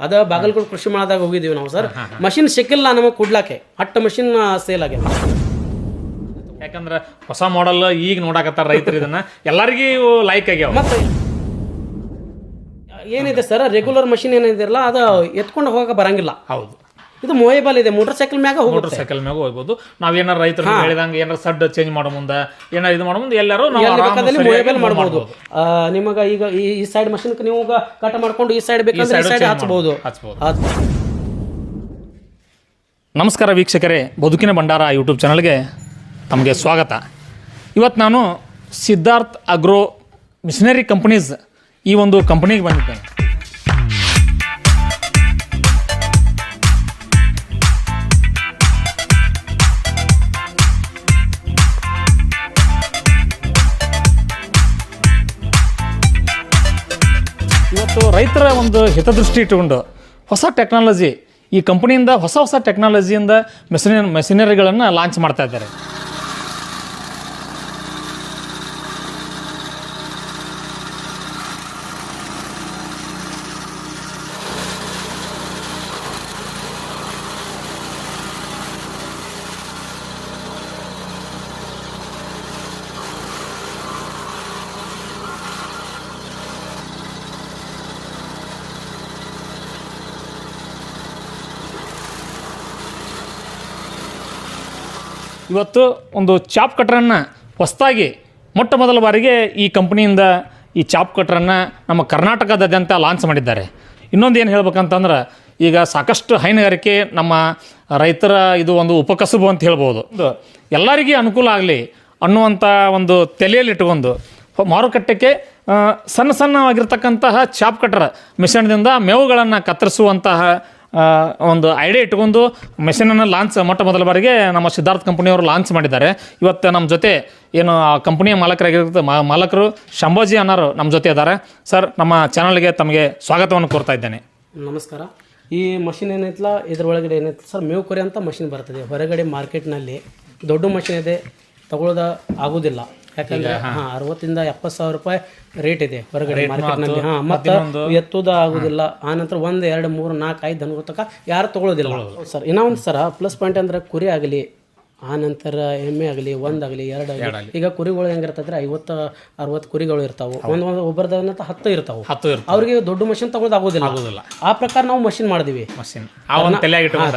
ಅದ ಬಾಗಲಕೋಟೆ ಕೃಷಿ ಮಾಡಿದಾಗ ಹೋಗಿದ್ದೀವಿ ನಾವು ಸರ್. ಮಷಿನ್ ಸಿಕ್ಕಿಲ್ಲ ನಮಗೆ ಕೊಡ್ಲಾಕೆ. ಅಟ್ಟ ಮಷಿನ್ ಸೇಲ್ ಆಗ್ಯಾವ. ಯಾಕಂದ್ರೆ ಹೊಸ ಮಾಡೆಲ್ ಈಗ ನೋಡಾಕತ್ತಾರ ರೈತರು ಇದನ್ನ. ಎಲ್ಲರಿಗೂ ಲೈಕ್ ಆಗ್ಯಾವ. ಮತ್ತೆ ಏನಿದೆ ಸರ್? ರೆಗ್ಯುಲರ್ ಮಷಿನ್ ಏನಿದಿರಲ್ಲ ಅದು ಎತ್ಕೊಂಡು ಹೋಗಕ್ಕೆ ಬರಂಗಿಲ್ಲ. ಹೌದು. ಇದು ಮೋಯಬಲ್ ಇದೆ ಮೋಟರ್ ಸೈಕಲ್ ಮ್ಯಾಗ ಮೋಟರ್ ಸೈಕಲ್ ಮ್ಯಾಗ ಹೋಗ್ಬೋದು. ನಾವ್ ಏನಾರ ರೈತರು ಹೇಳಿದಂಗೆ ಏನಾರ ಸಡ್ ಚೇಂಜ್ ಮಾಡೋ ಮುಂದೆ ಏನಾರ ಇದು ಮಾಡೋ ಮುಂದೆ ಎಲ್ಲರೂ ನಾವು ಮೋಯಬಲ್ ಮಾಡ್ಬೋದು. ನಿಮಗ ಈಗ ಈ ಸೈಡ್ ಮಷಿನ್ ನೀವು ಕಟ್ ಮಾಡ್ಕೊಂಡು ಈ ಸೈಡ್ ಬೇಕಂದ್ರೆ ಈ ಸೈಡ್ ಹಚ್ಬೋದು. ನಮಸ್ಕಾರ ವೀಕ್ಷಕರೇ ಬದುಕಿನ ಭಂಡಾರ ಯೂಟ್ಯೂಬ್ ಚಾನಲ್ಗೆ ತಮಗೆ ಸ್ವಾಗತ. ಇವತ್ತು ನಾನು ಸಿದ್ಧಾರ್ಥ್ ಅಗ್ರೋ ಮಿಷನರಿ ಕಂಪನೀಸ್ ಈ ಒಂದು ಕಂಪ್ನಿಗೆ ಬಂದಿದ್ದೇನೆ. ರೈತರ ಒಂದು ಹಿತದೃಷ್ಟಿ ಇಟ್ಟುಕೊಂಡು ಹೊಸ ಟೆಕ್ನಾಲಜಿ ಈ ಕಂಪನಿಯಿಂದ ಹೊಸ ಹೊಸ ಟೆಕ್ನಾಲಜಿಯಿಂದ ಮೆಷಿನ ಮೆಷಿನರಿಗಳನ್ನು ಲಾಂಚ್ ಮಾಡ್ತಾ ಇದ್ದಾರೆ. ಇವತ್ತು ಒಂದು ಚಾಪ್ ಕಟ್ರನ್ನು ಹೊಸದಾಗಿ ಮೊಟ್ಟ ಮೊದಲ ಬಾರಿಗೆ ಈ ಕಂಪ್ನಿಯಿಂದ ಈ ಚಾಪ್ ಕಟ್ರನ್ನು ನಮ್ಮ ಕರ್ನಾಟಕದಾದ್ಯಂತ ಲಾಂಚ್ ಮಾಡಿದ್ದಾರೆ. ಇನ್ನೊಂದು ಏನು ಹೇಳ್ಬೇಕಂತಂದ್ರೆ, ಈಗ ಸಾಕಷ್ಟು ಹೈನುಗಾರಿಕೆ ನಮ್ಮ ರೈತರ ಇದು ಒಂದು ಉಪಕಸುಬು ಅಂತ ಹೇಳ್ಬೋದು. ಎಲ್ಲರಿಗೆ ಅನುಕೂಲ ಆಗಲಿ ಅನ್ನುವಂಥ ಒಂದು ತೆಲೆಯಲ್ಲಿ ಇಟ್ಕೊಂಡು ಮಾರುಕಟ್ಟೆಗೆ ಸಣ್ಣ ಸಣ್ಣವಾಗಿರ್ತಕ್ಕಂತಹ ಚಾಪ್ ಕಟ್ರ ಮಿಷನ್ದಿಂದ ಮೇವುಗಳನ್ನು ಕತ್ತರಿಸುವಂತಹ ಒಂದು ಐಡಿಯಾ ಇಟ್ಕೊಂಡು ಮೆಷಿನನ್ನು ಲಾಂಚ್ ಮೊಟ್ಟ ಮೊದಲ ಬಾರಿಗೆ ನಮ್ಮ ಸಿದ್ಧಾರ್ಥ್ ಕಂಪನಿಯವರು ಲಾಂಚ್ ಮಾಡಿದ್ದಾರೆ. ಇವತ್ತು ನಮ್ಮ ಜೊತೆ ಏನು ಆ ಕಂಪನಿಯ ಮಾ- ಮಾಲಕರು ಶಂಭೋಜಿ ಅನ್ನೋರು ನಮ್ಮ ಜೊತೆ ಇದ್ದಾರೆ. ಸರ್, ನಮ್ಮ ಚಾನಲ್ಗೆ ತಮಗೆ ಸ್ವಾಗತವನ್ನು ಕೋರ್ತಾ ಇದ್ದೇನೆ. ನಮಸ್ಕಾರ. ಈ ಮಷಿನ್ ಏನೈತಲ್ಲ ಇದ್ರೊಳಗಡೆ ಏನೈತೆ ಸರ್, ಮೇವು ಕೊರೆ ಅಂತ ಮಷಿನ್ ಬರ್ತದೆ. ಹೊರಗಡೆ ಮಾರ್ಕೆಟ್ನಲ್ಲಿ ದೊಡ್ಡ ಮಷಿನ್ ಇದೆ. ತಗೊಳ್ಳೋದ ಆಗೋದಿಲ್ಲ. ಯಾಕಂದ್ರೆ ಹಾ. ಅರವತ್ತಿಂದ ಎಪ್ಪತ್ತು ಸಾವಿರ ರೂಪಾಯಿ ರೇಟ್ ಇದೆ ಹೊರಗಡೆ ಮಾರ್ಕೆಟ್ನಲ್ಲಿ ಹಾ ಮತ್ತೆ ಎತ್ತುದ ಆಗುದಿಲ್ಲ. ಆ ನಂತರ ಒಂದು ಎರಡು ಮೂರು ನಾಲ್ಕು ಐದು ದನಗಳ ತನಕ ಯಾರು ತಗೊಳ್ಳೋದಿಲ್ಲ ಸರ್ ಇನ್ನೊಂದು ಸರ ಪ್ಲಸ್ ಪಾಯಿಂಟ್ ಅಂದ್ರೆ ಕುರಿ ಆಗಲಿ ಆ ನಂತರ ಎಮ್ಮೆ ಆಗಲಿ ಒಂದಾಗಲಿ ಎರಡಾಗಲಿ ಈಗ ಕುರಿಗಳು ಹೆಂಗಿರ್ತದ್ರೆ ಐವತ್ತು ಅರವತ್ತು ಕುರಿಗಳು ಇರ್ತಾವೆ. ಒಂದು ಒಂದು ಒಬ್ಬರದಂತ ಹತ್ತು ಇರ್ತಾವೆ. ಹತ್ತು ಅವ್ರಿಗೆ ದೊಡ್ಡ ಮಷಿನ್ ತಗೊಳ್ಳೋದು ಆಗೋದಿಲ್ಲ. ಆ ಪ್ರಕಾರ ನಾವು ಮಷಿನ್ ಮಾಡಿದೀವಿ. ಮಷಿನ್.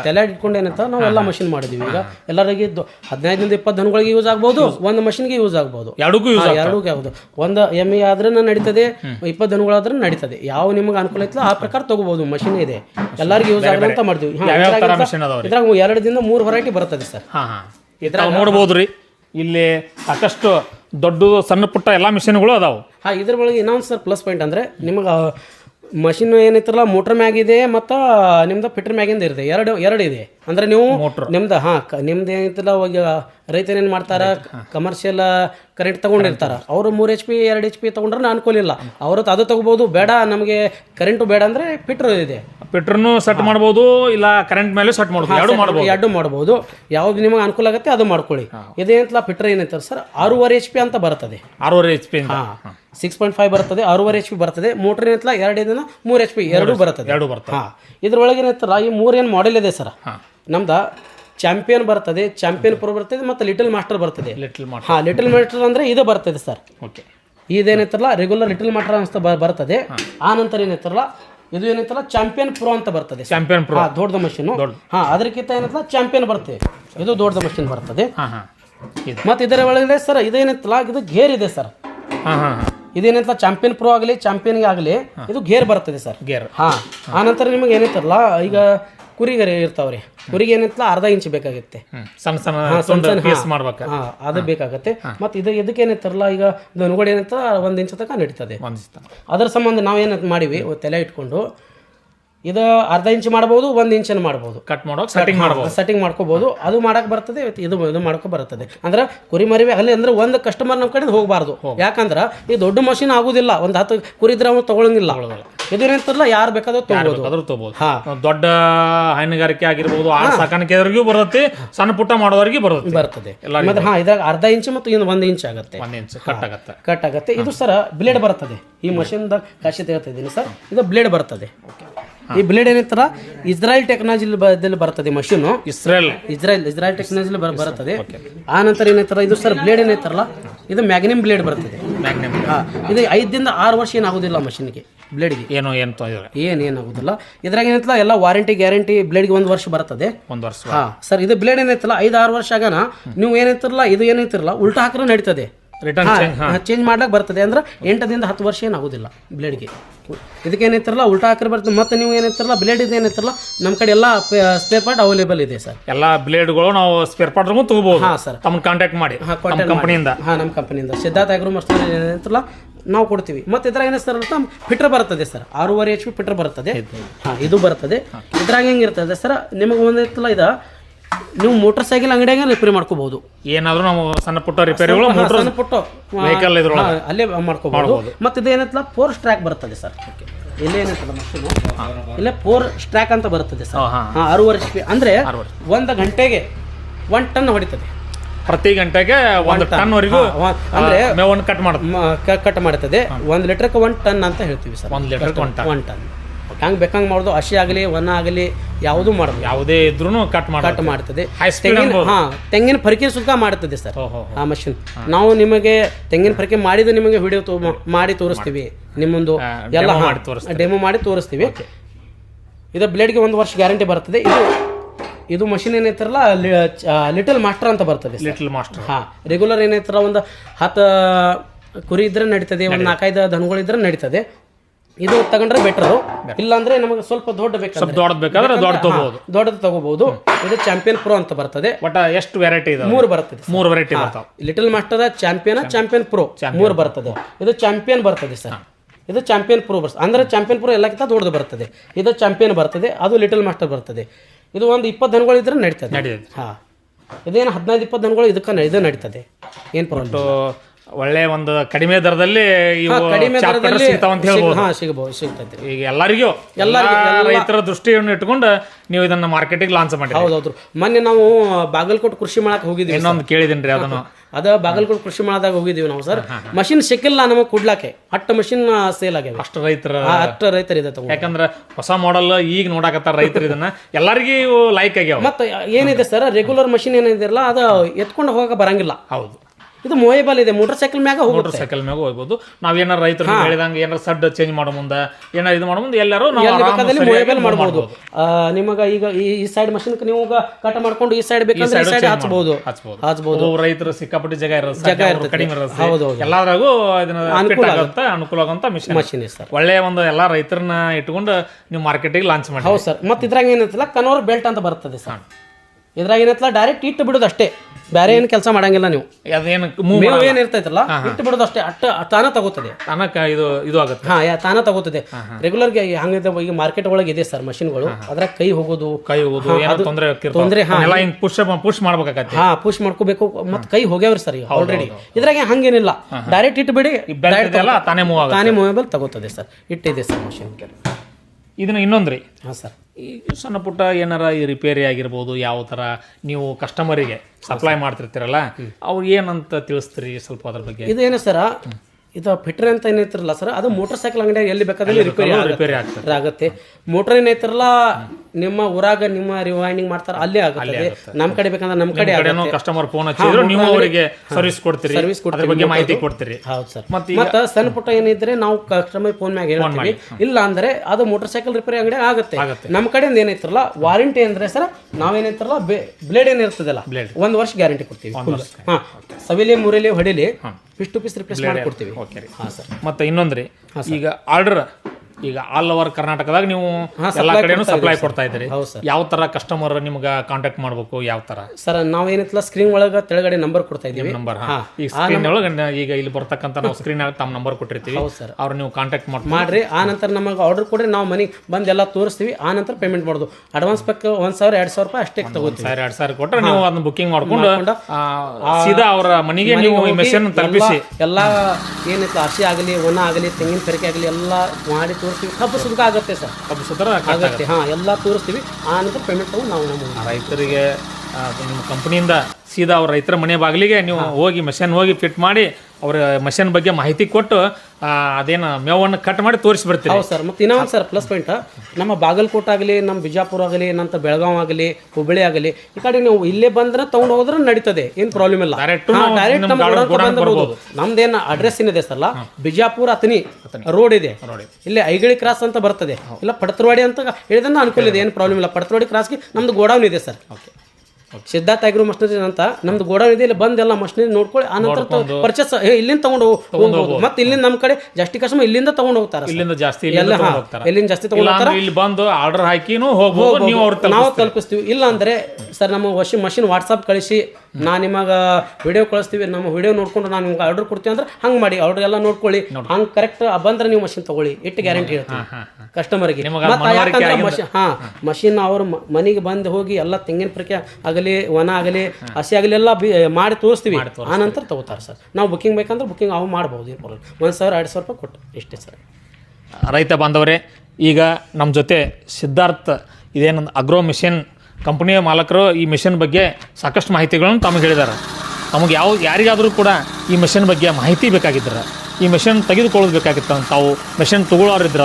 ತಲೆ ಇಟ್ಕೊಂಡು ಏನಂತ ನಾವು ಎಲ್ಲ ಮಷಿನ್ ಮಾಡಿದೀವಿ. ಈಗ ಎಲ್ಲರಿಗೆ ಹದಿನೈದರಿಂದ ಇಪ್ಪತ್ತು ದನಗಳಿಗೆ ಯೂಸ್ ಆಗ್ಬೋದು ಒಂದು ಮಷಿನ್ಗೆ ಯೂಸ್ ಆಗ್ಬೋದು. ಎರಡಕ್ಕೂ ಯೂಸ್ ಎರಡಕ್ಕೂ ಯಾವುದು. ಒಂದು ಎಮ್ಮೆ ಆದ್ರೆ ನಡೀತದೆ ಇಪ್ಪತ್ತು ದನಗಳಾದ್ರೂ ನಡೀತದೆ. ಯಾವ ನಿಮ್ಗೆ ಅನುಕೂಲ ಐತಲ್ಲ ಆ ಪ್ರಕಾರ ತಗೋಬಹುದು ಮಷಿನ್ ಇದೆ. ಎಲ್ಲರಿಗೂ ಯೂಸ್ ಆಗಲಿ ಅಂತ ಅದಾವ್ರಿ? ಇದ್ರಾಗ ಎರಡರಿಂದ ಮೂರು ವೆರೈಟಿ ಬರ್ತದೆ ಸರ್. ಇದ್ರಾಗ ನೋಡ್ಬೋದು ರೀ ಇಲ್ಲಿ ಸಾಕಷ್ಟು ದೊಡ್ಡ ಸಣ್ಣ ಪುಟ್ಟ ಎಲ್ಲ ಮಿಷಿನ್ಗಳು ಅದಾವು. ಹಾಂ ಇದ್ರ ಒಳಗೆ ಇನ್ನೊಂದು ಸರ್ ಪ್ಲಸ್ ಪಾಯಿಂಟ್ ಅಂದ್ರೆ ನಿಮಗೆ ಮಷಿನ್ ಏನೈತ್ರಲ್ಲ ಮೋಟರ್ ಮ್ಯಾಗಿದೆ ಮತ್ತು ನಿಮ್ದು ಫಿಟ್ರ್ ಮ್ಯಾಗಿಂದ ಇದೆ. ಎರಡು ಎರಡು ಇದೆ. ಅಂದ್ರೆ ನೀವು ನಿಮ್ದು ಹಾಂ ನಿಮ್ದು ಏನೈತಲ್ಲ ಅವಾಗ ಮಾಡ್ತಾರೆ ಏನು ಮಾಡ್ತಾರ ಕಮರ್ಷಿಯಲ್ ಕರೆಂಟ್ ತೊಗೊಂಡಿರ್ತಾರೆ. ಅವರು ಮೂರು ಎಚ್ ಪಿ ಎರಡು ಎಚ್ ಪಿ ತಗೊಂಡ್ರೆ ಅನುಕೂಲ ಇಲ್ಲ ಅವರು ಅದು ತೊಗೋಬೋದು ಬೇಡ ನಮಗೆ ಕರೆಂಟು ಬೇಡ ಅಂದರೆ ಪೆಟ್ರೋಲ್ ಇದೆ. ಪೆಟ್ರೋಲ್ನು ಸೆಟ್ ಮಾಡ್ಬೋದು ಇಲ್ಲ ಕರೆಂಟ್ ಮೇಲೆ ಸೆಟ್ ಮಾಡ್ಬೋದು. ಎರಡು ಮಾಡ್ಬೋದು ಎರಡು ಮಾಡ್ಬೋದು. ಯಾವ್ದು ನಿಮಗೆ ಅನುಕೂಲ ಆಗುತ್ತೆ ಅದು ಮಾಡ್ಕೊಳ್ಳಿ. ಇದೇನಂತಲ್ಲ ಪೆಟ್ರೋಲ್ ಏನೈತಲ್ಲ ಸರ್ ಆರೂವರೆ ಎಚ್ ಪಿ ಅಂತ ಬರ್ತದೆ. ಆರೂವರೆ ಎಚ್ ಪಿ ಹಾಂ. ಸಿಕ್ಸ್ ಪಾಯಿಂಟ್ ಫೈವ್ ಬರ್ತದೆ ಆರೂವರೆ ಎಚ್ ಪಿ ಬರ್ತದೆ. ಮೋಟರ್ ಏನೈತಲ್ಲ ಇದನ್ನ ಮೂರು ಎಚ್ ಪಿ ಎರಡು ಬರ್ತದೆ. ಎರಡು ಬರ್ತದೆ. ಹಾಂ. ಇದ್ರೊಳಗೆ ಏನೈತಲ್ಲ ಈ ಮೂರು ಏನು ಮಾಡೆಲ್ ಇದೆ ಸರ್ ನಮ್ದ ಚಾಂಪಿಯನ್ ಬರ್ತದೆ ಚಾಂಪಿಯನ್ ಪ್ರೋ ಬರ್ತದೆ ಮತ್ತು ಲಿಟಲ್ ಮಾಸ್ಟರ್ ಬರ್ತದೆ. ಲಿಟಲ್ ಮಾಸ್ಟರ್ ಹಾ ಲಿಟಲ್ ಮಾಸ್ಟರ್ ಅಂದ್ರೆ ಇದು ಬರ್ತದೆ ಸರ್ ಓಕೆ ಇದೇನೈತಲ್ಲ ರೆಗ್ಯುಲರ್ ಲಿಟಲ್ ಮಾಸ್ಟರ್ ಅಂತ ಬರ್ತದೆ. ಆ ನಂತರ ಏನೈತಲ್ಲ ಇದು ಏನೈತಲ್ಲ ಚಾಂಪಿಯನ್ ಪ್ರೋ ಅಂತ ಬರ್ತದೆ ಚಾಂಪಿಯನ್ ಪ್ರೋ ದೊಡ್ಡ ದೊಡ್ಡದ ಮಷೀನ್ ಹಾ ಅದಕ್ಕಿಂತ ಏನೈತಲ್ಲ ಚಾಂಪಿಯನ್ ಬರ್ತದೆ. ಇದು ದೊಡ್ಡದ ಮಷೀನ್ ಬರ್ತದೆ. ಮತ್ತೆ ಇದರ ಒಳಗಡೆ ಸರ್ ಇದೇನೈತಲ್ಲ ಇದು ಗೇರ್ ಇದೆ ಸರ್ ಇದೇನೈತಲ್ಲ ಚಾಂಪಿಯನ್ ಪ್ರೋ ಆಗಲಿ ಚಾಂಪಿಯನ್ಗೆ ಆಗಲಿ ಇದು ಗೇರ್ ಬರ್ತದೆ ಸರ್ ಗೇರ್ ಹಾ ಆ ನಂತರ ನಿಮಗೆ ಏನೈತಲ್ಲ ಈಗ ಕುರಿಗರಿ ಇರ್ತಾವ್ರಿ. ಕುರಿಗೆ ಏನಂತ ಅರ್ಧ ಇಂಚ್ ಬೇಕಾಗುತ್ತೆ. ಸಣ್ಣ ಪೀಸ್ ಮಾಡ್ಬೇಕು. ಹಾ ಅದು ಬೇಕಾಗತ್ತೆ. ಮತ್ತೆ ಇದು ಇದಕ್ಕೆ ಏನೈತಾರಲ್ಲ ಈಗ ದನಗಳು ಏನಂತ ಒಂದ್ ಇಂಚ್ ತನಕ ನಡೀತದೆ. ಅದ್ರ ಸಂಬಂಧ ನಾವು ಏನಂತ ಮಾಡಿವಿ ತಲೆ ಇಟ್ಕೊಂಡು ಇದು ಅರ್ಧ ಇಂಚ್ ಮಾಡ್ಬೋದು ಒಂದ್ ಇಂಚ್ ಮಾಡ್ಬೋದು. ಕಟ್ ಮಾಡೋಕೆ ಸೆಟ್ಟಿಂಗ್ ಮಾಡ್ಬೋದು. ಸೆಟ್ಟಿಂಗ್ ಮಾಡ್ಕೋಬಹುದು ಅದು ಮಾಡಕ್ ಬರ್ತದೆ ಇದು ಇದು ಮಾಡ್ಕೊ ಬರ್ತದೆ. ಅಂದ್ರೆ ಕುರಿ ಮರಿವೆ ಅಲ್ಲಿ ಅಂದ್ರೆ ಒಂದು ಕಸ್ಟಮರ್ ನಮ್ಮ ಕಡೆ ಹೋಗಬಾರ್ದು. ಯಾಕಂದ್ರ ಈ ದೊಡ್ಡ ಮಷಿನ್ ಆಗುದಿಲ್ಲ. ಒಂದು ಹತ್ತು ಕುರಿ ಇದ್ರೆ ಅವ್ನು ತಗೊಳಂಗಿಲ್ಲ. ಇದೇನಂತಾರಲ್ಲ ಯಾರು ಬೇಕಾದ್ರೂ ತಗೋಬಹುದು ಅದ್ರ ತಗೋಬೋದು. ಹಾ. ದೊಡ್ಡ ಹೈನುಗಾರಿಕೆ ಆಗಿರ್ಬೋದು ಆ ಸಾಕಾಣಿಕೆಯವರಿಗೂ ಬರುತ್ತೆ ಸಣ್ಣ ಪುಟ್ಟ ಮಾಡೋವರೆಗೂ ಬರುತ್ತೆ. ಬರ್ತದೆ. ಮತ್ತೆ ಹಾ ಇದಾಗ ಅರ್ಧ ಇಂಚ್ ಮತ್ತು ಇನ್ನು ಒಂದ್ ಇಂಚ್ ಆಗುತ್ತೆ. ಒಂದ್ ಇಂಚ್ ಕಟ್ ಆಗತ್ತೆ. ಕಟ್ ಆಗುತ್ತೆ. ಇದು ಸರ್ ಬ್ಲೇಡ್ ಬರ್ತದೆ. ಈ ಮಷಿನ್ದಾಗ ಕಾಶಿ ತೆಗಿತಾ ಇದ್ದೀನಿ ಸರ್. ಇದು ಬ್ಲೇಡ್ ಬರ್ತದೆ. ಈ ಬ್ಲೇಡ್ ಏನಂತಾರ ಇಸ್ರಾಯಲ್ ಟೆಕ್ನಾಲಜಿ ಬರ್ತದೆ machine Israel. Israel Israel technology ಬರ್ತದೆ. ಆ ನಂತರ ಏನೈತಾರ ಇದು ಸರ್ ಬ್ಲೇಡ್ ಏನೈತಾರಲ್ಲ ಇದು ಮ್ಯಾಗ್ನಿಮ್ ಬ್ಲೇಡ್ ಬರ್ತದೆ. ಮ್ಯಾಗ್ನಿಮ್ ಹಾ ಇದು ಐದರಿಂದ ಆರು ವರ್ಷ ಏನಾಗೋದಿಲ್ಲ ಮಷೀನ್ಗೆ ಬ್ಲೇಡ್ಗೆ ಏನು ಏನು ಏನ್ ಏನಾಗೋದಿಲ್ಲ ಇದ್ರಾಗ ಏನೈತಲ್ಲ ಎಲ್ಲ ವಾರಂಟಿ ಗ್ಯಾರಂಟಿ ಬ್ಲೇಡ್ಗೆ ಒಂದು ವರ್ಷ ಬರ್ತದೆ. ಒಂದು ವರ್ಷ. ಹಾ ಸರ್ ಇದು ಬ್ಲೇಡ್ ಏನೈತಲ್ಲ ಐದು ಆರು ವರ್ಷ ಆಗನ ನೀವು ಏನೈತಿರಲ್ಲ ಇದು ಏನೈತಿರಲ್ಲ ಉಲ್ಟಾ ಹಾಕ್ರೆ ನಡೀತದೆ. ಚೇಂಜ್ ಚೇಂಜ್ ಮಾಡ್ಲಾಕ್ ಬರ್ತದೆ. ಅಂದ್ರೆ ಎಂಟದಿಂದ ಹತ್ತು ವರ್ಷ ಏನಾಗೋದಿಲ್ಲ ಬ್ಲೇಡ್ಗೆ ಇದಕ್ಕೆ ಏನೈತಿರಲ್ಲ ಉಲ್ಟಾ ಹಾಕ್ರೆ ಬರ್ತದೆ. ಮತ್ತೆ ನೀವು ಏನೈತಿರಲ್ಲ ಬ್ಲೇಡ್ ಇದು ಏನೈತಿರಲ್ಲ ನಮ್ಮ ಕಡೆ ಎಲ್ಲ ಸ್ಪೇರ್ ಪಾರ್ಟ್ ಅವೈಲೇಬಲ್ ಇದೆ ಸರ್. ಎಲ್ಲ ಬ್ಲೇಡ್ಗಳು ನಾವು ಸ್ಪೇರ್ ಪಾರ್ಟ್ ತಗೋಬಹುದು. ಹಾಂ ಸರ್. ತಮ್ಮ ಕಾಂಟ್ಯಾಕ್ಟ್ ಮಾಡಿ ಕಂಪನಿಯಿಂದ ಹಾಂ ನಮ್ಮ ಕಂಪನಿಯಿಂದ ಸಿದ್ಧಾರ್ಥ ಅಗ್ರೋ ಮಸ್ತ್ ಏನಿತ್ತಿರಲ್ಲ ನಾವು ಕೊಡ್ತೀವಿ. ಮತ್ತೆ ಇದ್ರಾಗ ಏನಿಸ್ತಾರ ಅಂತ ಫಿಟ್ರ್ ಬರ್ತದೆ ಸರ್. ಆರೂವರೆ ಎಚ್ ಪಿ ಫಿಟ್ರ್ ಬರ್ತದೆ. ಹಾಂ ಇದು ಬರ್ತದೆ. ಇದ್ರಾಗ ಹೆಂಗಿರ್ತದೆ ಸರ್ ನಿಮಗೆ ಒಂದಿತ್ತಲ್ಲ ಇದು ನೀವು ಮೋಟರ್ ಸೈಕಲ್ ಅಂಗಡಿಯಾಗ ರಿಪೇರಿ ಮಾಡ್ಕೋಬಹುದು ಏನಾದ್ರೂ ನಾವು ಸಣ್ಣ ಪುಟ್ಟ ರಿಪೇರಿ ಮೋಟರ್ ಸಣ್ಣ ಪುಟ್ಟ ವೆಹಿಕಲ್ ಇದ್ರೊಳಗೆ ಅಲ್ಲೇ ಮಾಡ್ಕೋಬಹುದು ಮತ್ತೆ ಇದು ಏನೈತಲ್ಲ ಫೋರ್ ಸ್ಟ್ರ್ಯಾಕ್ ಬರುತ್ತದೆ ಸರ್. ಇಲ್ಲೇ ಏನೈತಲ್ಲ ಮಷೀನು ಇಲ್ಲೇ ಫೋರ್ ಸ್ಟ್ರ್ಯಾಕ್ ಅಂತ ಬರುತ್ತದೆ ಸರ್. ಅಂದ್ರೆ ಹಾ. ಆರೂವರೆ. ಒಂದು ಗಂಟೆಗೆ ಒನ್ ಟನ್ ಹೊಡಿತದೆ. ಪ್ರತಿ ಗಂಟೆಗೆ ಒಂದು ಟನ್ ವರೆಗೂ ಅಂದ್ರೆ ಮೇವನ್ನು ಕಟ್ ಮಾಡ ಕಟ್ ಮಾಡ್ತದೆ. ಒಂದು ಲೀಟರ್ಗೆ ಒನ್ ಟನ್ ಅಂತ ಹೇಳ್ತೀವಿ ಸರ್. ಒಂದು ಲೀಟರ್ ಒಂದು ಟನ್ ಒನ್ ಟನ್ ಹಂಗೆ ಬೇಕಂಗೆ ಮಾಡೋದು ಹಸಿ ಆಗಲಿ ಒಣ ಆಗಲಿ ಯಾವುದೂ ಮಾಡೋದು ಯಾವುದೇ ಇದ್ರೂ ಕಟ್ ಮಾಡಿ ಕಟ್ ಮಾಡ್ತದೆ. ತೆಂಗಿನ. ಹಾ ತೆಂಗಿನ ಪರಿಕೆ ಸುಖ ಮಾಡ್ತದೆ ಸರ್. ಆ ಮಷಿನ್ ನಾವು ನಿಮಗೆ ತೆಂಗಿನ ಪರಿಕೆ ಮಾಡಿದ ನಿಮಗೆ ವಿಡಿಯೋ ಮಾಡಿ ತೋರಿಸ್ತೀವಿ. ನಿಮ್ಮೊಂದು ಎಲ್ಲ ಮಾಡಿ ತೋರಿಸ್ತೀವಿ. ಡೆಮೋ ಮಾಡಿ ತೋರಿಸ್ತೀವಿ. ಇದು ಬ್ಲೇಡ್ಗೆ ಒಂದು ವರ್ಷ ಗ್ಯಾರಂಟಿ ಬರ್ತದೆ. ಇದು ಇದು ಮಷಿನ್ ಏನೈತಾರಲ್ಲ ಲಿಟಲ್ ಮಾಸ್ಟರ್ ಅಂತ ಬರ್ತದೆ ಲಿಟಲ್ ಮಾಸ್ಟರ್ ಹಾ ರೆಗ್ಯುಲರ್ ಏನೈತಾರ ಒಂದು ಹತ್ತು ಕುರಿ ಇದ್ರೆ ನಡೀತದೆ ಒಂದು ನಾಲ್ಕೈದು ದನಗಳಿದ್ರೆ ನಡೀತದೆ. ಇದು ತಗೊಂಡ್ರೆ ಬೆಟರು ಇಲ್ಲಾಂದ್ರೆ ನಮಗೆ ಸ್ವಲ್ಪ ದೊಡ್ಡ ಸ್ವಲ್ಪ ಬೇಕಾದ್ರೆ ದೊಡ್ಡದು ಬೇಕಾದ್ರೆ ದೊಡ್ಡ ತಗೋಬಹುದು ದೊಡ್ಡದು ತಗೋಬಹುದು ಇದು ಚಾಂಪಿಯನ್ ಪ್ರೋ ಅಂತ ಬರ್ತದೆ. ಒಟ್ಟ ಎಷ್ಟು ವೆರೈಟಿ ಇದೆ ಮೂರು ಬರ್ತದೆ ಮೂರು ವೆರೈಟಿ ಬರ್ತಾವ. Little master champion champion pro ಮೂರು ಬರ್ತದೆ. ಇದು ಚಾಂಪಿಯನ್ ಬರ್ತದೆ ಸರ್. ಇದು ಚಾಂಪಿಯನ್ ಪ್ರೋ ಬರ್ತದೆ. ಅಂದ್ರೆ ಚಾಂಪಿಯನ್ ಪ್ರೋ ಎಲ್ಲಕ್ಕಿಂತ ದೊಡ್ಡದು ಬರ್ತದೆ. ಇದು ಚಾಂಪಿಯನ್ ಬರ್ತದೆ ಅದು ಲಿಟಲ್ ಮಾಸ್ಟರ್ ಬರ್ತದೆ. ಇದು ಒಂದು ಇಪ್ಪತ್ತು ದನಗಳು ಇದ್ರೆ ನಡೀತದೆ. ಹಾ. ಇದೇನು ಹದಿನೈದು ಇಪ್ಪತ್ತು ದನಗಳು ಇದಕ್ಕೆ ಇದು ನಡೀತದೆ. ಏನು ಪ್ರಾಬ್ಲಮ್ ಒಳ್ಳೆ ಒಂದು ಕಡಿಮೆ ದರದಲ್ಲಿ ಇವು ಕಡಿಮೆ ದರದಲ್ಲಿ ಸಿಗ್ತಾವ ಅಂತ ಹೇಳ್ಬೋದು. ಹಾ ಸಿಗಬಹುದು ಸಿಗ್ತೈತಿ. ಈಗ ಎಲ್ಲರಿಗೂ ಎಲ್ಲ ರೈತರ ದೃಷ್ಟಿಯನ್ನು ಇಟ್ಕೊಂಡು ನೀವು ಇದನ್ನ ಮಾರ್ಕೆಟಿಗೆ ಲಾಂಚ್ ಮಾಡಿ ಹೌದೌದು. ಮೊನ್ನೆ ನಾವು ಬಾಗಲಕೋಟ್ ಕೃಷಿ ಮಾಡಕ್ ಹೋಗಿದ್ವಿ ಇನ್ನೊಂದು ಕೇಳಿದೀನಿ ರೀ ಅದನ್ನು. ಅದ ಬಾಗಲಕೋಟ್ ಕೃಷಿ ಮಾಡದಾಗ ಹೋಗಿದ್ದೀವಿ ನಾವು ಸರ್. ಮಷಿನ್ ಸಿಕ್ಕಿಲ್ಲ ನಮಗೆ ಕೊಡ್ಲಾಕೆ. ಅಷ್ಟ ಮಷಿನ್ ಸೇಲ್ ಆಗ್ಯಾವ. ಅಷ್ಟು ರೈತರ ಅಷ್ಟು ರೈತರ ಇದೆ ತಗೊಂಡು. ಯಾಕಂದ್ರೆ ಹೊಸ ಮಾಡೆಲ್ ಈಗ ನೋಡಾಕತ್ತಾರ ರೈತರು ಇದನ್ನ. ಎಲ್ಲರಿಗೂ ಲೈಕ್ ಆಗ್ಯಾವ. ಮತ್ತೆ ಏನಿದೆ ಸರ್ ರೆಗ್ಯುಲರ್ ಮಷಿನ್ ಏನಿದೆಯಲ್ಲ ಅದು ಎತ್ಕೊಂಡು ಹೋಗಕ್ಕೆ ಬರಂಗಿಲ್ಲ. ಹೌದು. ಇದು ಮೂವೇಬಲ್ ಇದೆ ಮೋಟರ್ ಸೈಕಲ್ ಮ್ಯಾಗ ಮೋಟರ್ ಸೈಕಲ್ ಮ್ಯಾಗ ಹೋಗ್ಬೋದು. ನಾವ್ ಏನಾರ ರೈತರು ಹೇಳಿದಂಗೆ ಏನಾರ ಸಡ್ ಚೇಂಜ್ ಮಾಡೋ ಮುಂದೆ ಏನಾರ ಇದು ಮಾಡೋ ಮುಂದೆ ಎಲ್ಲರೂ ನಾವು ಮೂವೇಬಲ್ move ಮಾಡ್ಬೋದು. ನಿಮಗ ಈಗ ಈ ಸೈಡ್ ಮಷಿನ್ ನೀವು ಕಟ್ ಮಾಡ್ಕೊಂಡು ಈ ಸೈಡ್ ಬೇಕಂದ್ರೆ ಈ ಸೈಡ್ ಹಚ್ಬೋದು. ಹಚ್ಬೋದು. ರೈತರು ಸಿಕ್ಕಾಪಟ್ಟಿ ಜಾಗ ಇರೋದು ಅವ್ರು ಕಡಿಮೆ ಇರೋದು. ಹೌದು, ಎಲ್ಲಾದ್ರಾಗೂ ಇದನ್ನ ಅನುಕೂಲ ಆಗುತ್ತೆ. ಅನುಕೂಲ ಆಗುವಂತ ಮಿಷನ್ ಮಷಿನ್ ಸರ್. ಒಳ್ಳೆಯ ಒಂದು ಎಲ್ಲಾ ರೈತರನ್ನ ಇಟ್ಕೊಂಡು ನೀವು ಮಾರ್ಕೆಟಿಗೆ ಲಾಂಚ್ ಮಾಡಿ. ಹೌದು ಸರ್. ಮತ್ತೆ ಇದ್ರಾಗ ಏನೈತಲ್ಲ ಕನ್ವರ್ ಬೆಲ್ಟ್ ಅಂತ ಬರ್ತದೆ ಸರ್. ಇದ್ರಾಗ ಏನೈತಲ್ಲ ಡೈರೆಕ್ಟ್ ಇಟ್ಟು ಬಿಡೋದು ಅಷ್ಟೇ. ಬೇರೆ ಏನು ಕೆಲಸ ಮಾಡಂಗಿಲ್ಲ ನೀವು. ಅದೇನು ಮೂವ್ ಏನ್ ಇರ್ತೈತಲ್ಲ ಇಟ್ಟು ಬಿಡೋದು ಅಷ್ಟೇ. ಅಟ್ಟ ತಾನ ತಗೋತದೆ. ತಾನಕ ಇದು ಇದು ಆಗುತ್ತೆ. ಹಾ ಯಾ ತಾನ ತಗೋತದೆ. ರೆಗ್ಯುಲರ್ ಹಂಗಿದೆ ಈಗ ಮಾರ್ಕೆಟ್ ಒಳಗೆ ಇದೆ ಸರ್ ಮಷಿನ್ಗಳು ಅದ್ರಾಗ ಕೈ ಹೋಗೋದು. ಕೈ ಹೋಗೋದು ಏನೋ ತೊಂದರೆ ತೊಂದರೆ ಹಾ. ಹಿಂಗ್ ಪುಷ್ ಪುಷ್ ಮಾಡ್ಬೇಕಾಗತ್ತೆ. ಹಾ ಪುಷ್ ಮಾಡ್ಕೋಬೇಕು. ಮತ್ತೆ ಕೈ ಹೋಗ್ಯಾವ್ರಿ ಸರ್ ಆಲ್ರೆಡಿ ಇದ್ರಾಗ ಹಂಗೇನಿಲ್ಲ. ಡೈರೆಕ್ಟ್ ಇಟ್ಟು ಬಿಡಿ. ತಾನೇ ಮೂವ್ ತಾನೇ ಮೂವೇಬಲ್ ತಗೋತದೆ ಸರ್. ಇಟ್ಟಿದೆ ಸರ್ ಮಷಿನ್ ಇದನ್ನ ಇನ್ನೊಂದ್ರಿ. ಹಾಂ ಸರ್ ಈ ಸಣ್ಣ ಪುಟ್ಟ ಏನಾರ ಈ ರಿಪೇರಿ ಆಗಿರ್ಬೋದು ಯಾವ ಥರ ನೀವು ಕಸ್ಟಮರಿಗೆ ಸಪ್ಲೈ ಮಾಡ್ತಿರ್ತೀರಲ್ಲ ಅವ್ರು ಏನಂತ ತಿಳಿಸ್ತೀರಿ ಸ್ವಲ್ಪ ಅದ್ರ ಬಗ್ಗೆ? ಇದೇನು ಸರ್ ಇದು ಫಿಟ್ರ್ ಅಂತ ಏನೈತಿರಲ್ಲ ಸರ್? ಅದು ಮೋಟರ್ ಸೈಕಲ್ ಅಂಗಡಿಯಾಗ ಎಲ್ಲಿ ಬೇಕಾದ್ರೆ ರಿಪೇರಿ ಆಗುತ್ತೆ. ಮೋಟರ್ ಏನೈತಿರಲ್ಲ ನಿಮ್ಮ ಊರಾಗ ನಿಮ್ಮ ರಿವೈಂಡಿಂಗ್ ಮಾಡ್ತಾರ ಅಲ್ಲೇ ಆಗುತ್ತೆ. ನಮ್ಮ ಕಡೆ ಬೇಕಂದ್ರೆ ನಮ್ಮ ಕಡೆ ಕಸ್ಟಮರ್ ಫೋನ್ ಹಚ್ಚಿದ್ರು ನೀವು ಅವರಿಗೆ ಸರ್ವಿಸ್ ಕೊಡ್ತೀರಿ ಸರ್ವಿಸ್ ಕೊಡ್ತೀರಿ ಬಗ್ಗೆ ಮಾಹಿತಿ ಕೊಡ್ತೀರಿ. ಹೌದು ಸರ್. ಮತ್ತೆ ಸಣ್ಣ ಪುಟ್ಟ ಏನಿದ್ರೆ ನಾವು ಕಸ್ಟಮರ್ ಫೋನ್ ಮ್ಯಾಗ ಹೇಳ್ತೀವಿ. ಇಲ್ಲ ಅಂದ್ರೆ ಅದು ಮೋಟರ್ ಸೈಕಲ್ ರಿಪೇರಿ ಅಂಗಡಿ ಆಗುತ್ತೆ. ನಮ್ಮ ಕಡೆಯಿಂದ ಏನೈತಿರಲ್ಲ ವಾರಂಟಿ ಅಂದ್ರೆ ಸರ್ ನಾವೇನೈತಿರಲ್ಲ ಬ್ಲೇಡ್ ಏನಿರ್ತದಲ್ಲ ಒಂದು ವರ್ಷ ಗ್ಯಾರಂಟಿ ಕೊಡ್ತೀವಿ. ಹಾ ಸವಿಲಿ ಮುರಿಲಿ ಹೊಡಿಲಿ ಪೀಸ್ ಟು ಪೀಸ್ ರಿಪ್ಲೇಸ್ ಮಾಡಿ ಕೊಡ್ತೀವಿ ಓಕೆ ರೀ. ಹಾಂ ಸರ್. ಮತ್ತೆ ಇನ್ನೊಂದ್ರಿ ಈಗ ಆರ್ಡರ್ ಈಗ ಆಲ್ ಓವರ್ ಕರ್ನಾಟಕದಾಗ ನೀವು ಎಲ್ಲಾ ಕಡೆನೂ ಸಪ್ಲೈ ಕೊಡ್ತಾ ಇದ್ದೀರಿ. ಹೌದು ಸರ್. ಯಾವ ತರ ಕಸ್ಟಮರ್ ನಿಮ್ಗೆ ಕಾಂಟ್ಯಾಕ್ಟ್ ಮಾಡಬೇಕು ಯಾವ ತರ? ಸರ್ ನಾವೇನಿತ್ತಲ್ಲ ಸ್ಕ್ರೀನ್ ಒಳಗೆ ತೆಳಗಡೆ ನಂಬರ್ ಕೊಡ್ತಾ ಇದೀವಿ ನಂಬರ್ ಹಾ. ಈಗ ಸ್ಕ್ರೀನ್ ಒಳಗೆ ಈಗ ಇಲ್ಲಿ ಬರ್ತಕ್ಕಂಥ ನಾವು ಸ್ಕ್ರೀನ್ ತಮ್ಮ ನಂಬರ್ ಕೊಟ್ಟಿರ್ತೀವಿ. ಹೌದು ಸರ್. ಅವ್ರು ನೀವು ಕಾಂಟ್ಯಾಕ್ಟ್ ಮಾಡಿ ಮಾಡ್ರಿ. ಆ ನಂತರ ನಮಗೆ ಆರ್ಡರ್ ಕೊಡ್ರಿ. ನಾವು ಮನೆಗೆ ಬಂದು ಎಲ್ಲ ತೋರಿಸ್ತೀವಿ. ಆ ನಂತರ ಪೇಮೆಂಟ್ ಮಾಡೋದು. ಅಡ್ವಾನ್ಸ್ ಪಕ್ಕ ಒಂದ್ ಸಾವಿರ ಎರಡ್ ಸಾವಿರ ರೂಪಾಯಿ ಅಷ್ಟೇ ತಗೋತೀವಿ. ಸಾವಿರ ಎರಡ್ ಸಾವಿರ ಕೊಟ್ರೆ ನೀವು ಅದನ್ನ ಬುಕಿಂಗ್ ಮಾಡ್ಕೊಂಡು ಸೀದಾ ಅವರ ಮನೆಗೆ ನೀವು ಮೆಷಿನ್ ತಲುಪಿಸಿ. ಎಲ್ಲ ಏನಿತ್ತು ಹಸಿ ಆಗಲಿ ಒಣ ಆಗಲಿ ತೆಂಗಿನ ಪೆರಕೆ ಆಗಲಿ ಎಲ್ಲ ಮಾಡಿ ತೋರಿಸ್ತೀವಿ. ಕಬ್ಬು ಸುದ್ಕ ಆಗುತ್ತೆ ಸರ್. ಕಬ್ಬು ಸುದ್ರ ಆಗುತ್ತೆ. ಹಾಂ ಎಲ್ಲ ತೋರಿಸ್ತೀವಿ. ಆ ನಂತರ ಪೇಮೆಂಟ್ ತಗೊಂಡು ನಾವು ನಮ್ಮ ರೈತರಿಗೆ ನಿಮ್ಮ ಕಂಪ್ನಿಯಿಂದ ಸೀದಾ ಅವ್ರ ರೈತರ ಮನೆ ಬಾಗಿಲಿಗೆ ನೀವು ಹೋಗಿ ಮಷನ್ ಹೋಗಿ ಫಿಟ್ ಮಾಡಿ ಅವ್ರ ಮಷನ್ ಬಗ್ಗೆ ಮಾಹಿತಿ ಕೊಟ್ಟು ಅದೇನು ಮೇವನ್ನು ಕಟ್ ಮಾಡಿ ತೋರಿಸಿ ಬರ್ತೀರಿ. ಹೌದು ಸರ್. ಮತ್ತು ಇನ್ನೊಂದು ಸರ್ ಪ್ಲಸ್ ಪಾಯಿಂಟ್ ನಮ್ಮ ಬಾಗಲಕೋಟೆ ಆಗಲಿ ನಮ್ಮ ಬಿಜಾಪುರ ಆಗಲಿ ನಂತರ ಬೆಳಗಾವ್ ಆಗಲಿ ಹುಬ್ಬಳ್ಳಿ ಆಗಲಿ ಈ ಕಡೆ ನೀವು ಇಲ್ಲೇ ಬಂದ್ರೆ ತೊಗೊಂಡು ಹೋದ್ರೆ ನಡೀತದೆ ಏನು ಪ್ರಾಬ್ಲಮ್ ಇಲ್ಲ. ಡೈರೆಕ್ಟ್ ನಮ್ದೇನು ಅಡ್ರೆಸ್ ಏನಿದೆ ಸರ್ ಬಿಜಾಪುರ ಅತನಿ ರೋಡ್ ಇದೆ. ಇಲ್ಲಿ ಐಗಳಿ ಕ್ರಾಸ್ ಅಂತ ಬರ್ತದೆ. ಇಲ್ಲ ಪಡತ್ರವಾಡಿ ಅಂತ ಹೇಳಿದ್ರೆ ಅನುಕೂಲ ಇದೆ ಏನು ಪ್ರಾಬ್ಲಮ್ ಇಲ್ಲ. ಪಡತ್ರವಾಡಿ ಕ್ರಾಸ್ಗೆ ನಮ್ದು ಗೋಡೌನ್ ಇದೆ ಸರ್. ಸಿದ್ಧಾರ್ಥ ಆಗಿರೋ ಮಷಿನರಿ ಅಂತ. ನಮ್ದು ಗೋಡೌನ್ ಇದೆ ಇಲ್ಲಿ ಬಂದೆಲ್ಲ ಮಷಿನರಿ ನೋಡ್ಕೊಳ್ಳಿ. ಆ ನಂತರ ಪರ್ಚೇಸ್ ಇಲ್ಲಿಂದ ತಗೊಂಡು ಹೋಗ್ಬೋದು. ಮತ್ತೆ ಇಲ್ಲಿಂದ ನಮ್ಮ ಕಡೆ ಜಾಸ್ತಿ ಕಸ್ಟಮರ್ ಇಲ್ಲಿಂದ ತಗೊಂಡು ಹೋಗ್ತಾರೆ. ಇಲ್ಲಿಂದ ಜಾಸ್ತಿ ಎಲ್ಲ ಇಲ್ಲಿಂದ ಹಾ, ತಗೊಂಡ್ ಹೋಗ್ತಾರೆ. ಎಲ್ಲಿಂದ ಜಾಸ್ತಿ ಇಲ್ಲ ತಗೊಂಡು ಅಂದ್ರೆ ಇಲ್ಲಿ ಬಂದು ಆರ್ಡರ್ ಹಾಕಿನೂ ಹೋಗ್ಬೋದು ನೀವು ಅವ್ರ ನಾವು ತಲುಪಿಸ್ತೀವಿ. ಇಲ್ಲ ಅಂದ್ರೆ ಸರ್ ನಮ್ಮ ವಾಷಿಂಗ್ ಮಷಿನ್ ವಾಟ್ಸಪ್ ಕಳಿಸಿ. ನಾ ನಿಮಗೆ ವಿಡಿಯೋ ಕಳಿಸ್ತೀವಿ ನಮ್ಮ ವಿಡಿಯೋ ನೋಡ್ಕೊಂಡು ನಾನು ನಿಮ್ಗೆ ಆರ್ಡರ್ ಕೊಡ್ತೀವಿ ಅಂದ್ರೆ ಹಂಗೆ ಮಾಡಿ ಆರ್ಡರ್ ಎಲ್ಲ ನೋಡ್ಕೊಳ್ಳಿ. ಹಂಗೆ ಕರೆಕ್ಟ್ ಬಂದ್ರೆ ನೀವು ಮಷಿನ್ ತಗೊಳ್ಳಿ ಇಟ್ಟು ಗ್ಯಾರಂಟಿ ಹೇಳ್ತೀನಿ. ಕಸ್ಟಮರ್ಗೆ ಯಾಕಂದ್ರೆ ಮಷಿನ್ ಹಾ ಮಷಿನ್ ಅವರು ಮನೆಗೆ ಬಂದು ಹೋಗಿ ಎಲ್ಲ ತೆಂಗಿನ ಪ್ರಕ್ರಿಯೆ ಆಗಲಿ ವನ ಆಗಲಿ ಹಸಿ ಆಗಲಿ ಎಲ್ಲ ಬಿ- ಮಾಡಿ ತೋರಿಸ್ತೀವಿ. ಆ ನಂತರ ತಗೋತಾರೆ ಸರ್. ನಾವು ಬುಕಿಂಗ್ ಬೇಕಂದ್ರೆ ಬುಕಿಂಗ್ ಅವು ಮಾಡ್ಬೋದು ಏನು ಪ್ರಾಬ್ಲಮ್ ಒಂದು ಸಾವಿರ ಎರಡು ಸಾವಿರ ರೂಪಾಯಿ ಕೊಟ್ಟು ಇಷ್ಟೇ ಸರ್. ರೈತ ಬಾಂಧವರೇ ಈಗ ನಮ್ಮ ಜೊತೆ ಸಿದ್ಧಾರ್ಥ ಇದೇನೊಂದು ಅಗ್ರೋ ಮಿಷನ್ ಕಂಪನಿಯ ಮಾಲಕರು ಈ ಮಿಷನ್ ಬಗ್ಗೆ ಸಾಕಷ್ಟು ಮಾಹಿತಿಗಳನ್ನು ತಮಗೆ ಹೇಳಿದ್ದಾರೆ. ತಮಗೆ ಯಾವ, ಯಾರಿಗಾದರೂ ಕೂಡ ಈ ಮಿಷನ್ ಬಗ್ಗೆ ಮಾಹಿತಿ ಬೇಕಾಗಿದ್ದರೆ, ಈ ಮಿಷನ್ ತೆಗೆದುಕೊಳ್ಳೋದು ಬೇಕಾಗಿತ್ತು ಅಂತ ತಾವು ಮಿಷನ್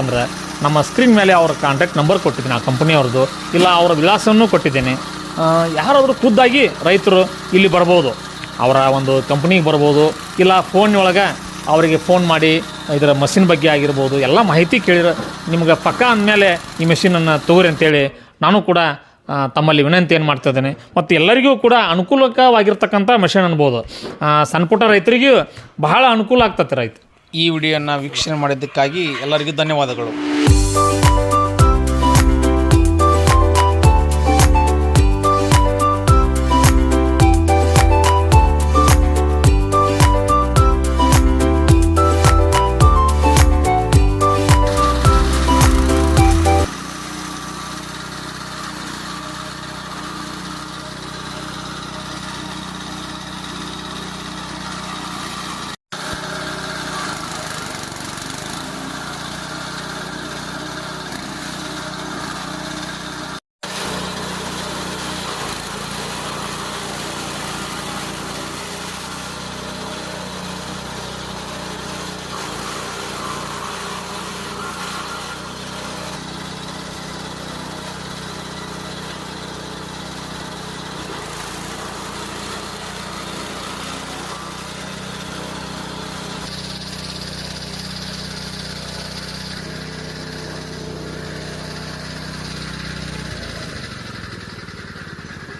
ಅಂದರೆ ನಮ್ಮ ಸ್ಕ್ರೀನ್ ಮೇಲೆ ಅವ್ರ ಕಾಂಟ್ಯಾಕ್ಟ್ ನಂಬರ್ ಕೊಟ್ಟಿದ್ದೀನಿ, ಆ ಕಂಪ್ನಿಯವ್ರದ್ದು ಇಲ್ಲ, ಅವರ ವಿಳಾಸವನ್ನು ಕೊಟ್ಟಿದ್ದೀನಿ. ಯಾರಾದರೂ ಖುದ್ದಾಗಿ ರೈತರು ಇಲ್ಲಿ ಬರ್ಬೋದು, ಅವರ ಒಂದು ಕಂಪ್ನಿಗೆ ಬರ್ಬೋದು, ಇಲ್ಲ ಫೋನ್ ಒಳಗೆ ಅವರಿಗೆ ಫೋನ್ ಮಾಡಿ ಇದರ ಮಷಿನ್ ಬಗ್ಗೆ ಆಗಿರ್ಬೋದು, ಎಲ್ಲ ಮಾಹಿತಿ ಕೇಳಿರೋ, ನಿಮ್ಗೆ ಪಕ್ಕ ಅಂದಮೇಲೆ ಈ ಮೆಷಿನನ್ನು ತಗೋರಿ ಅಂತೇಳಿ ನಾನು ಕೂಡ ತಮ್ಮಲ್ಲಿ ವಿನಂತಿ ಏನು ಮಾಡ್ತಾ ಇದ್ದೇನೆ. ಮತ್ತು ಎಲ್ಲರಿಗೂ ಕೂಡ ಅನುಕೂಲಕವಾಗಿರ್ತಕ್ಕಂಥ ಮೆಷಿನ್ ಅನ್ಬೋದು. ಸಣ್ಣ ಪುಟ್ಟ ರೈತರಿಗೂ ಬಹಳ ಅನುಕೂಲ ಆಗ್ತತಿ ರೈತ. ಈ ವಿಡಿಯೋನ ವೀಕ್ಷಣೆ ಮಾಡಿದ್ದಕ್ಕಾಗಿ ಎಲ್ಲರಿಗೂ ಧನ್ಯವಾದಗಳು.